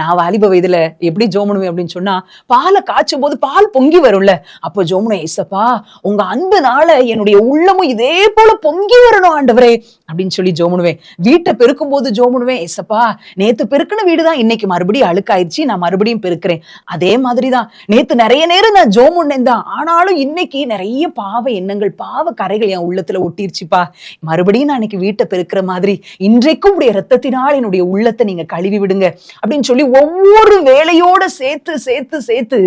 நான் வாலிப வயதுல எப்படி ஜோமனுவேன் அப்படின்னு சொன்னா பாலை காய்ச்சும் போது பால் பொங்கி வரும்ல. அப்போ ஜோமுனு ஏசப்பா உங்க அன்புனால என்னுடைய உள்ளமும் இதே போல பொங்கி வரணும் ஆண்டவரே அப்படின்னு சொல்லி ஜோமனுவேன். வீட்டை பெருக்கும் போது ஜோமனுவேன் ஏசப்பா நேத்து பெருக்கின வீடுதான் இன்னைக்கு மறுபடியும் அழுக்காயிருச்சு நான் மறுபடியும் பெருக்கிறேன். அதே மாதிரிதான் நேத்து நிறைய நேரம் நான் ஜோமுன்னேன் தான். ஆனாலும் இன்னைக்கு நிறைய பாவ எண்ணங்கள் பாவ கரைகள் என் உள்ளத்துல ஒட்டிருச்சுப்பா. மறுபடியும் நான் இன்னைக்கு வீட்டை பெருக்கிற மாதிரி இன்றைக்கும் உடைய ரத்தத்தினால் என்னுடைய உள்ளத்தை நீங்க கழுவி விடுங்க அப்படின்னு சொல்லி ஒவ்வொரு வேலையோட சேர்த்து சேர்த்து சேர்த்து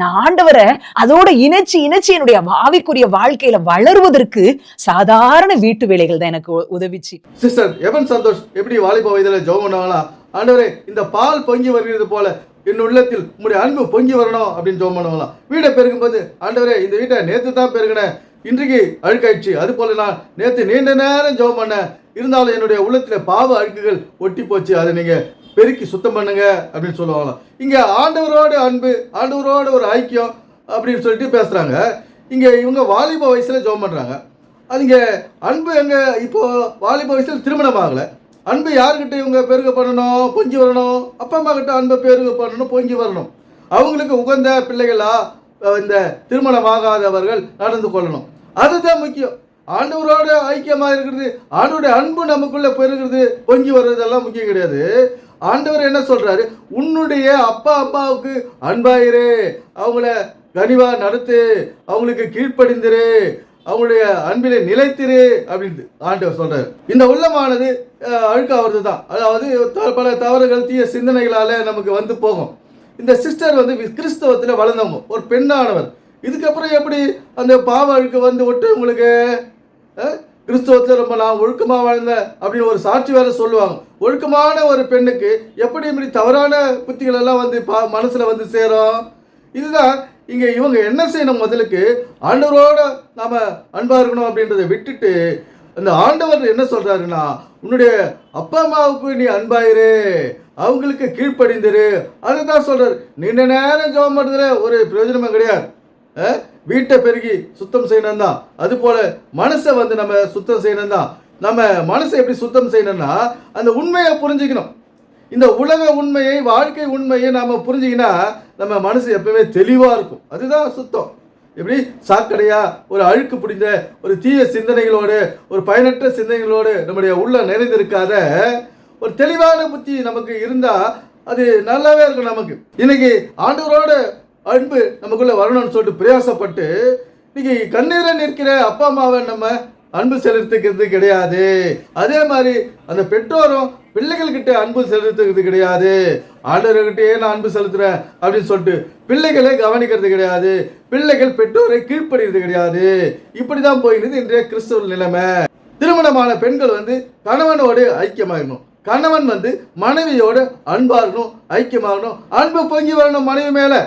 நான் ஆண்டவரை அதோட இணைச்சு இணைச்சு என்னுடைய ஆவிக்குரிய வாழ்க்கையில வளருவதற்கு சாதாரண வீட்டு வேலைகள் தான் எனக்கு உதவிச்சு. சிஸ்டர் எவன் சந்தோஷ்? எப்படி வாலிப வயதுல ஜெபம் பண்ணுவாங்களா ஆண்டவரே இந்த பால் பொங்கி வருகிறது போல என் உள்ளத்தில் உங்களுடைய அன்பு பொங்கி வரணும் அப்படின்னு ஜோம் பண்ணுவாங்களாம் வீடை பெருக்கும்போது ஆண்டவரே இந்த வீட்டை நேற்று தான் பெருக்கினேன். இன்றைக்கு அழுக்காயிடுச்சு. அது போல நான் நேற்று நீண்ட நேரம் ஜோம் பண்ணேன். இருந்தாலும் என்னுடைய உள்ளத்தில் பாவ அழுக்குகள் ஒட்டி போச்சு. அதை நீங்க பெருக்கி சுத்தம் பண்ணுங்க அப்படின்னு சொல்லுவாங்களாம். இங்கே ஆண்டவரோட அன்பு ஆண்டவரோட ஒரு ஐக்கியம் அப்படின்னு சொல்லிட்டு பேசுகிறாங்க இங்கே இவங்க வாலிப வயசில் ஜோம் பண்ணுறாங்க அது அதுங்க அன்பு எங்கே இப்போது வாலிப வயசில் திருமணம் ஆகலை. அன்பு யாருக்கிட்ட இவங்க பெருக பண்ணணும் பொங்கி வரணும்? அப்பா அம்மா கிட்ட அன்பை பெருக பண்ணணும் பொங்கி வரணும். அவங்களுக்கு உகந்த பிள்ளைகளா இந்த திருமணம் ஆகாதவர்கள் நடந்து கொள்ளணும். அதுதான் முக்கியம். ஆண்டவரோட ஐக்கியமாக இருக்கிறது ஆண்டோடைய அன்பு நமக்குள்ளே பெருகிறது பொங்கி வர்றதெல்லாம் முக்கியம் கிடையாது. ஆண்டவர் என்ன சொல்றாரு? உன்னுடைய அப்பா அம்மாவுக்கு அன்பாயிரு. அவங்கள கனிவா நடத்து. அவங்களுக்கு கீழ்ப்படிந்திரு. அவங்களுடைய அன்பிலே நிலைத்திரு அப்படின்னு ஆண்டவர் சொல்றாரு. இந்த உள்ளமானது அழுக்காவது தான் அதாவது பல தவறுகள் தீய சிந்தனைகளால நமக்கு வந்து போகும். இந்த சிஸ்டர் வந்து கிறிஸ்தவத்தில் வளர்ந்தவங்க. ஒரு பெண்ணானவர். இதுக்கப்புறம் எப்படி அந்த பாவ அழுக்கு வந்து விட்டு உங்களுக்கு கிறிஸ்தவத்தில் ரொம்ப நான் ஒழுக்கமாக வாழ்ந்தேன் அப்படின்னு ஒரு சாட்சி வேற சொல்லுவாங்க. ஒழுக்கமான ஒரு பெண்ணுக்கு எப்படி இப்படி தவறான புத்திகள் எல்லாம் வந்து பா மனசில் வந்து சேரும்? இதுதான் இங்கே இவங்க என்ன செய்யணும் முதலுக்கு? ஆண்டவரோட நாம் அன்பாக இருக்கணும் அப்படின்றத விட்டுட்டு அந்த ஆண்டவர் என்ன சொல்கிறாருன்னா உன்னுடைய அப்பா அம்மாவுக்கு நீ அன்பாயிரு. அவங்களுக்கு கீழ்ப்படிந்திரு. அதை தான் சொல்றாரு. நீண்ட நேரம் ஜோம் பண்ணுறதுல ஒரு பிரயோஜனமும் கிடையாது. வீட்டை பெருகி சுத்தம் செய்யணும் தான் அது போல மனசை வந்து நம்ம சுத்தம் செய்யணும் தான் நம்ம மனசை எப்படி சுத்தம் செய்யணும்னா அந்த உண்மையை புரிஞ்சுக்கணும். இந்த உலக உண்மையை வாழ்க்கை உண்மையை நாம் புரிஞ்சிக்கினா நம்ம மனசு எப்பவுமே தெளிவாக இருக்கும். அதுதான் சுத்தம். எப்படி? சாக்கடையா ஒரு அழுக்கு பிடிந்த ஒரு தீய சிந்தனைகளோடு ஒரு பயனற்ற சிந்தனைகளோடு நம்முடைய உள்ள நிறைந்திருக்காத ஒரு தெளிவான புத்தி நமக்கு இருந்தால் அது நல்லாவே இருக்கும் நமக்கு. இன்னைக்கு ஆண்டவரோட அன்பு நமக்குள்ள வரணும்னு சொல்லிட்டு பிரயாசப்பட்டு இன்னைக்கு கண்ணீரை நிற்கிற அப்பா அம்மாவை நம்ம அன்பு செலுத்துக்கிறது கிடையாது. அதே மாதிரி அந்த பெற்றோரும் பிள்ளைகள்கிட்ட அன்பு செலுத்துக்கிறது கிடையாது. ஆண்டவர்கிட்டயே நான் அன்பு செலுத்துறேன் அப்படின்னு சொல்லிட்டு பிள்ளைகளை கவனிக்கிறது கிடையாது. பிள்ளைகள் பெற்றோரை கீழ்ப்படுகிறது கிடையாது. இப்படிதான் போயிருந்தது இன்றைய கிறிஸ்தவ நிலைமை. திருமணமான பெண்கள் வந்து கணவனோடு ஐக்கியமாகணும். கணவன் வந்து மனைவியோடு அன்பாகணும் ஐக்கியமாகணும். அன்பு பொங்கி வரணும் மனைவி மேலே.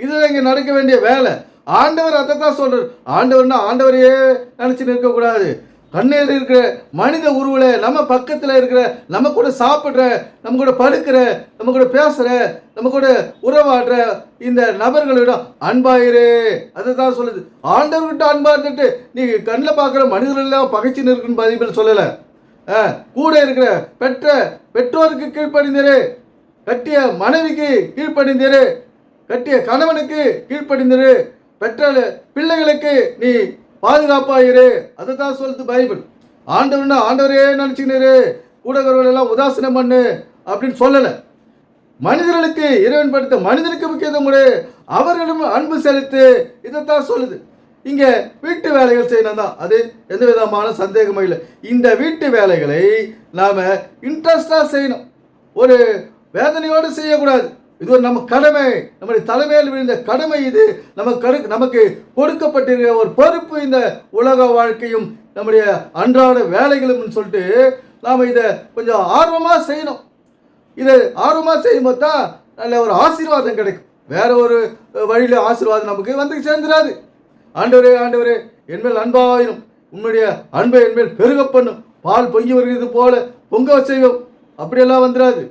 இதுதான் இங்கே நடக்க வேண்டிய வேலை. ஆண்டவர் அதை தான் சொல்கிறார் ஆண்டவர்னா ஆண்டவரையே நினச்சி நிற்கக்கூடாது. கண்ணீர் இருக்கிற மனித உருவில் நம்ம பக்கத்தில் இருக்கிற நம்ம கூட சாப்பிட்ற நம்ம கூட படுக்கிற நம்ம கூட பேசுகிற நம்ம கூட உறவாடுற இந்த நபர்களிடம் அன்பாயிரு. அதை தான் சொல்லுது ஆண்டவர்கிட்ட அன்பாக இருந்துட்டு நீ கண்ணில் பார்க்குற மனிதர்கள் எல்லாம் பகைச்சுன்னு இருக்குன்னு பதிவில் சொல்லலை. ஆ, கூட இருக்கிற பெற்ற பெற்றோருக்கு கீழ்ப்படிந்திரு. கட்டிய மனைவிக்கு கீழ்ப்படிந்திரு. கட்டிய கணவனுக்கு கீழ்ப்படிந்திரு. பெற்ற பிள்ளைகளுக்கு நீ பாதுகாப்பாயிரு. அதை தான் சொல்லுது பைபிள். ஆண்டவர்னா ஆண்டவரே நினச்சிக்கினரு. கூடகர்கள் எல்லாம் உதாசீனம் பண்ணு அப்படின்னு சொல்லலை. மனிதர்களுக்கு இறைவன் படுத்த மனிதனுக்கு முக்கியத்துவம் கொடு. அவர்களும் அன்பு செலுத்து. இதைத்தான் சொல்லுது. இங்கே வீட்டு வேலைகள் செய்யணும் தான் அது எந்த விதமான சந்தேகமும் இல்லை. இந்த வீட்டு வேலைகளை நாம் இன்ட்ரெஸ்டாக செய்யணும். ஒரு வேதனையோடு செய்யக்கூடாது. இது ஒரு நம்ம கடமை நம்முடைய தலைமையில் விழுந்த கடமை இது. நமக்கு நமக்கு கொடுக்கப்பட்டிருக்கிற ஒரு பொறுப்பு இந்த உலக வாழ்க்கையும் நம்முடைய அன்றாட வேலைகளும் சொல்லிட்டு நாம் இதை கொஞ்சம் ஆர்வமாக செய்யணும். இதை ஆர்வமாக செய்யும்போது தான் நல்ல ஒரு ஆசீர்வாதம் கிடைக்கும். வேற ஒரு வழியில் ஆசீர்வாதம் நமக்கு வந்து சேர்ந்துடாது ஆண்டவரே ஆண்டவரே என்மேல் அன்பாயிரும். உன்னுடைய அன்பை என்மேல் பெருக பண்ணும். பால் பொங்கி வருகிறது போல பொங்க செய்வோம் அப்படியெல்லாம் வந்துடாது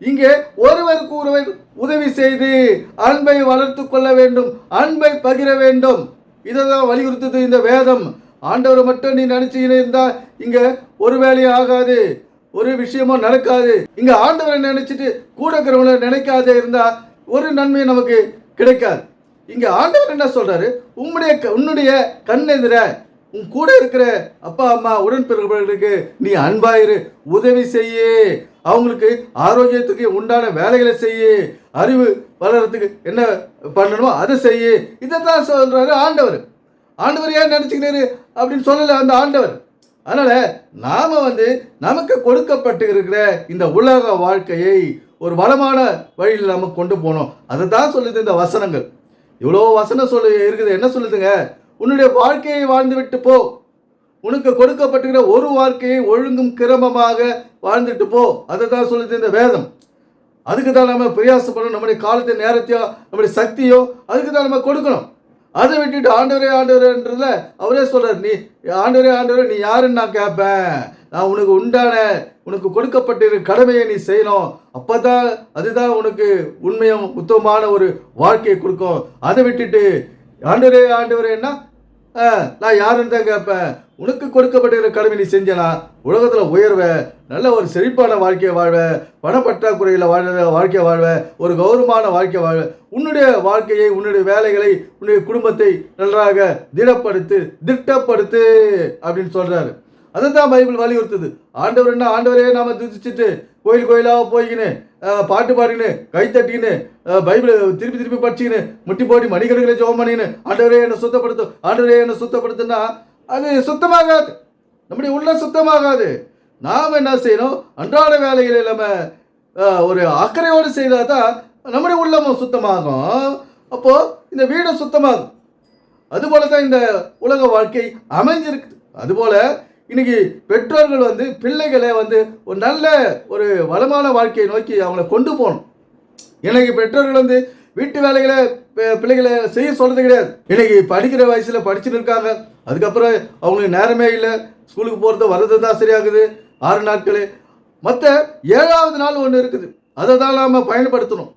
இங்கே ஒருவருக்கு ஒருவர் உதவி செய்து அன்பை வளர்த்து கொள்ள வேண்டும் அன்பை பகிர வேண்டும். இதை தான் வலியுறுத்துது இந்த வேதம். ஆண்டவரை மட்டும் நீ நினைச்சுக்கினே இருந்தா இங்க ஒரு வேலையும் ஆகாது ஒரு விஷயமும் நடக்காது. இங்க ஆண்டவரை நினைச்சிட்டு கூட இருக்கிறவங்கள நினைக்காத இருந்தா ஒரு நன்மை நமக்கு கிடைக்காது. இங்க ஆண்டவர் என்ன சொல்றாரு? உம்முடைய க- உன்னுடைய கண்ணெதிர உன் கூட இருக்கிற அப்பா அம்மா உடன்பிறர்களுக்கு நீ அன்பாயிரு. உதவி செய்ய. அவங்களுக்கு ஆரோக்கியத்துக்கு உண்டான வேலைகளை செய்யு. அறிவு வளர்கிறதுக்கு என்ன பண்ணணுமோ அதை செய்யு. தான் சொல்கிறாரு ஆண்டவர். ஆண்டவர் ஏன் நினச்சிக்கிறாரு அப்படின்னு சொல்லலை அந்த ஆண்டவர். அதனால் நாம் வந்து நமக்கு கொடுக்கப்பட்டு இருக்கிற இந்த உலக வாழ்க்கையை ஒரு வளமான வழியில் நம்ம கொண்டு போனோம். அதை தான் சொல்லுது இந்த வசனங்கள். இவ்வளோ வசனம் சொல்லு இருக்குது. என்ன சொல்லுதுங்க? உன்னுடைய வாழ்க்கையை வாழ்ந்துவிட்டு போ. உனக்கு கொடுக்கப்பட்டுகிற ஒரு வாழ்க்கையை ஒழுங்கும் கிரமமாக வாழ்ந்துட்டு போ. அதை தான் சொல்லுது இந்த வேதம். அதுக்கு தான் நம்ம பிரயாசப்படணும். நம்முடைய காலத்தை நேரத்தையோ நம்முடைய சக்தியோ அதுக்கு தான் நம்ம கொடுக்கணும். அதை விட்டுட்டு ஆண்டவரே ஆண்டவரேன்றதுல அவரே சொல்கிறார் நீ ஆண்டவரே ஆண்டவரே நீ யாருன்னு நான் கேட்பேன் நான் உனக்கு உண்டான உனக்கு கொடுக்கப்பட்டிருக்கிற கடமையை நீ செய்யணும். அப்போ தான் அதுதான் உனக்கு உண்மையும் உத்தமமான ஒரு வாழ்க்கையை கொடுக்கும். அதை விட்டுட்டு ஆண்டவரே ஆண்டவரேன்னா நான் யாருன்னு தான் கேட்பேன். உனக்கு கொடுக்கப்பட்டிருக்கிற கடமை நீ செஞ்சனா? உலகத்தில் உயர்வ நல்ல ஒரு செழிப்பான வாழ்க்கையை வாழ்வ பணப்பற்றாக்குறையில் வாழ்வ வாழ்க்கை வாழ்வ ஒரு கௌரவமான வாழ்க்கை வாழ்வ. உன்னுடைய வாழ்க்கையை உன்னுடைய வேலைகளை உன்னுடைய குடும்பத்தை நன்றாக திடப்படுத்து திட்டப்படுத்து அப்படின்னு சொல்கிறாரு அதை தான் பைபிள் வலியுறுத்துது. ஆண்டவர் என்ன ஆண்டவரே நாம் துதிச்சுட்டு கோயில் கோயிலாக போய்க்கின்னு பாட்டு பாடிக்கின்னு கை தட்டிக்கின்னு பைபிளை திருப்பி திருப்பி படிச்சுக்கின்னு முட்டி போட்டி மணிக்கணக்கில் ஜோம் பண்ணிக்கின்னு ஆண்டவரே என்னை சுத்தப்படுத்தும் ஆண்டவரே என்னை சுத்தப்படுத்துன்னா அது சுத்தமாகாது. நம்முடைய உள்ள சுத்தமாகாது. நாம் என்ன செய்யணும்? அன்றாட வேலைகளை நம்ம ஒரு அக்கறையோடு செய்தால் தான் நம்முடைய உள்ளமும் சுத்தமாகும். அப்போது இந்த வீடும் சுத்தமாகும். அதுபோல தான் இந்த உலக வாழ்க்கை அமைஞ்சிருக்கு அதுபோல் இன்னைக்கு பெற்றோர்கள் வந்து பிள்ளைகளை வந்து ஒரு நல்ல ஒரு வளமான வாழ்க்கையை நோக்கி அவங்கள கொண்டு போகணும். இன்னைக்கு பெற்றோர்கள் வந்து வீட்டு வேலைகளை பிள்ளைகளை செய்ய சொல்றது கிடையாது. இன்னைக்கு படிக்கிற வயசுல படிச்சுட்டு இருக்காங்க. அதுக்கப்புறம் அவங்களுக்கு நேரமே இல்லை. ஸ்கூலுக்கு போகிறது வர்றது தான் சரியாகுது. ஆறு நாட்கள். மற்ற ஏழாவது நாள் ஒன்று இருக்குது. அதை தான் நாம் பயன்படுத்தணும்.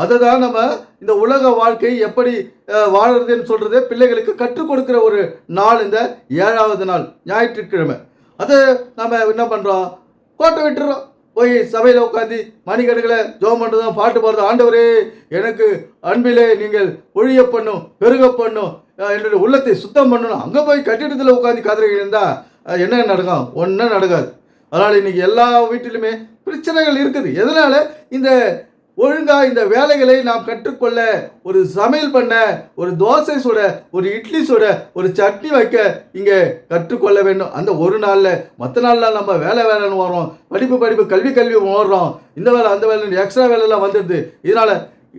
அதை தான் நம்ம இந்த உலக வாழ்க்கை எப்படி வாழறதுன்னு வாழுறதுன்னு சொல்கிறத பிள்ளைகளுக்கு கற்றுக் கொடுக்குற ஒரு நாள் இந்த ஏழாவது நாள் ஞாயிற்றுக்கிழமை. அதை நம்ம என்ன பண்ணுறோம் கோட்டை விட்டுறோம். போய் சபையில் உட்காந்து மணிக்கணக்கில் ஜோம் பண்ணுறதும் பாட்டு பாடுறது. ஆண்டவரே எனக்கு அன்பிலே நீங்கள் ஒழிய பண்ணும் பெருக பண்ணும் என்னுடைய உள்ளத்தை சுத்தம் பண்ணணும் அங்கே போய் கட்டிடத்தில் உட்காந்து கதறி இருந்தால் என்ன நடக்கும்? ஒன்றும் நடக்காது. அதனால் இன்னைக்கு எல்லா வீட்டிலுமே பிரச்சனைகள் இருக்குது. எதனால்? இந்த ஒழுங்காக இந்த வேலைகளை நாம் கற்றுக்கொள்ள ஒரு சமையல் பண்ண ஒரு தோசை சுட ஒரு இட்லி சுட ஒரு சட்னி வைக்க இங்கே கற்றுக்கொள்ள வேண்டும். அந்த ஒரு நாளில் மற்ற நாளில் நம்ம வேலை வேலைன்னு வரோம் படிப்பு படிப்பு கல்வி கல்வி ஓடுறோம் இந்த வேலை அந்த வேலை எக்ஸ்ட்ரா வேலைலாம் வந்துடுது. இதனால்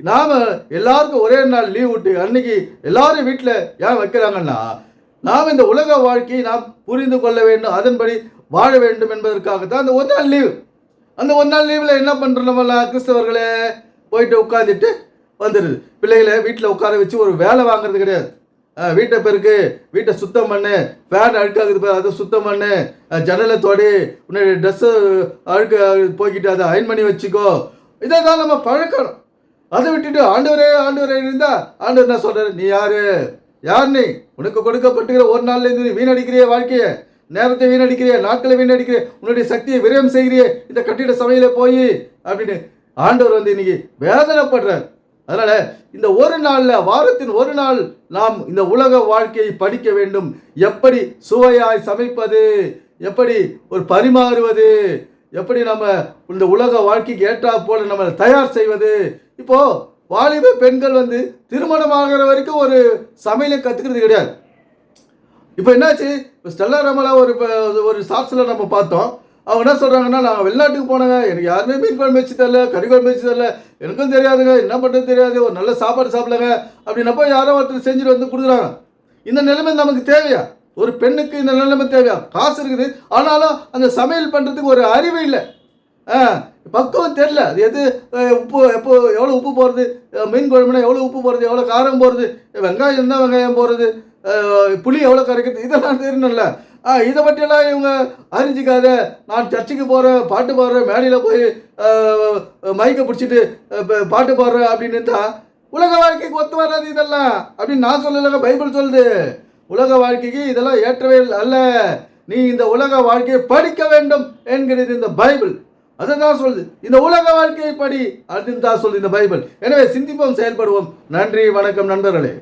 நாம் எல்லாருக்கும் ஒரே நாள் லீவ் விட்டு அன்னைக்கு எல்லாரும் வீட்டில் ஏன் வைக்கிறாங்கன்னா நாம் இந்த உலக வாழ்க்கையை நாம் புரிந்து கொள்ள வேண்டும். அதன்படி வாழ வேண்டும் என்பதற்காக தான் அந்த ஒரு நாள் லீவ் அந்த ஒரு நாள் லீவில் என்ன பண்ணுறோம் நம்மளாம் கிறிஸ்தவர்களே? போயிட்டு உட்காந்துட்டு வந்துடுது. பிள்ளைகளை வீட்டில் உட்கார வச்சு ஒரு வேலை வாங்குறது கிடையாது. வீட்டை பெருக்கு வீட்டை சுத்தம் பண்ணு ஃபேன் அழுக்காகுது பாரு அதை சுத்தம் பண்ணு ஜன்னலை தொடி உன்னுடைய ட்ரெஸ்ஸு அழுக்க போய்கிட்டு அதை அயன் பண்ணி வச்சுக்கோ. இதை தான் நம்ம பழக்கணும். அதை விட்டுட்டு ஆண்டவரே ஆண்டவரே இருந்தால் ஆண்டவர் என்ன சொல்கிறார் நீ யாரு? யார் நீ? உனக்கு கொடுக்கப்பட்டுகிற ஒரு நாள்லேருந்து நீ வீணடிக்கிறிய வாழ்க்கையை. நேரத்தை வீணடிக்கிறிய நாட்களை வீணடிக்கிறிய உன்னுடைய சக்தியை விரயம் செய்கிறியே இந்த கட்டிட சமையல போய் அப்படின்னு ஆண்டவர் வந்து இன்னைக்கு வேதனைப்படுறார். அதனால இந்த ஒரு நாளில் வாரத்தின் ஒரு நாள் நாம் இந்த உலக வாழ்க்கையை படிக்க வேண்டும். எப்படி சுவையாய் சமைப்பது எப்படி ஒரு பரிமாறுவது எப்படி நம்ம இந்த உலக வாழ்க்கைக்கு ஏற்றா போல நம்மளை தயார் செய்வது. இப்போ வாலிப பெண்கள் வந்து திருமணம் ஆகிற வரைக்கும் ஒரு சமையலை கற்றுக்கிறது கிடையாது. இப்போ என்னாச்சு? இப்போ ஸ்டெல்லா ரமலா ஒரு இப்போ ஒரு ஷார்ட்ஸில் நம்ம பார்த்தோம். அவங்க என்ன சொல்கிறாங்கன்னா நாங்கள் வெளிநாட்டுக்கு போனேங்க. எனக்கு யாருமே மீன் குழம்பு வச்சு தரல கறி குழம்பு வச்சு தரல. எனக்கும் தெரியாதுங்க. என்ன பண்ணுறது தெரியாது. ஒரு நல்ல சாப்பாடு சாப்பிடலங்க. அப்படின்னப்போ யாரோ ஒருத்தர் செஞ்சுட்டு வந்து கொடுக்குறாங்க. இந்த நிலைமை நமக்கு தேவையா? ஒரு பெண்ணுக்கு இந்த நிலைமை தேவையா? காசு இருக்குது. ஆனாலும் அந்த சமையல் பண்ணுறதுக்கு ஒரு அறிவு இல்லை. ஆ பக்குவம் தெரில அது எது உப்பு எப்போ எவ்வளோ உப்பு போடுறது? மீன் குழம்புனா எவ்வளோ உப்பு போடுறது? எவ்வளோ காரம் போடுறது? வெங்காயம் என்ன வெங்காயம் போடுறது. புளி எவ்வளோ கரைக்குது? இதெல்லாம் தெரியணும்ல. ஆ இதை பற்றியெல்லாம் இவங்க அறிஞ்சிக்காத. நான் சர்ச்சுக்கு போகிறேன் பாட்டு பாடுறேன் மேடையில் போய் மைக்கை பிடிச்சிட்டு இப்போ பாட்டு பாடுறேன் அப்படின்னு தான் உலக வாழ்க்கைக்கு ஒத்து வராது இதெல்லாம். அப்படின்னு நான் சொல்லலைங்க பைபிள் சொல்லுது. உலக வாழ்க்கைக்கு இதெல்லாம் ஏற்றவே அல்ல நீ இந்த உலக வாழ்க்கையை படிக்க வேண்டும் என்கிறது இந்த பைபிள். அதை தான் சொல்லுது. இந்த உலக வாழ்க்கையை படி அதுதான் சொல்லுது இந்த பைபிள். எனவே சிந்திப்போம் செயல்படுவோம். நன்றி வணக்கம் நண்பர்களே.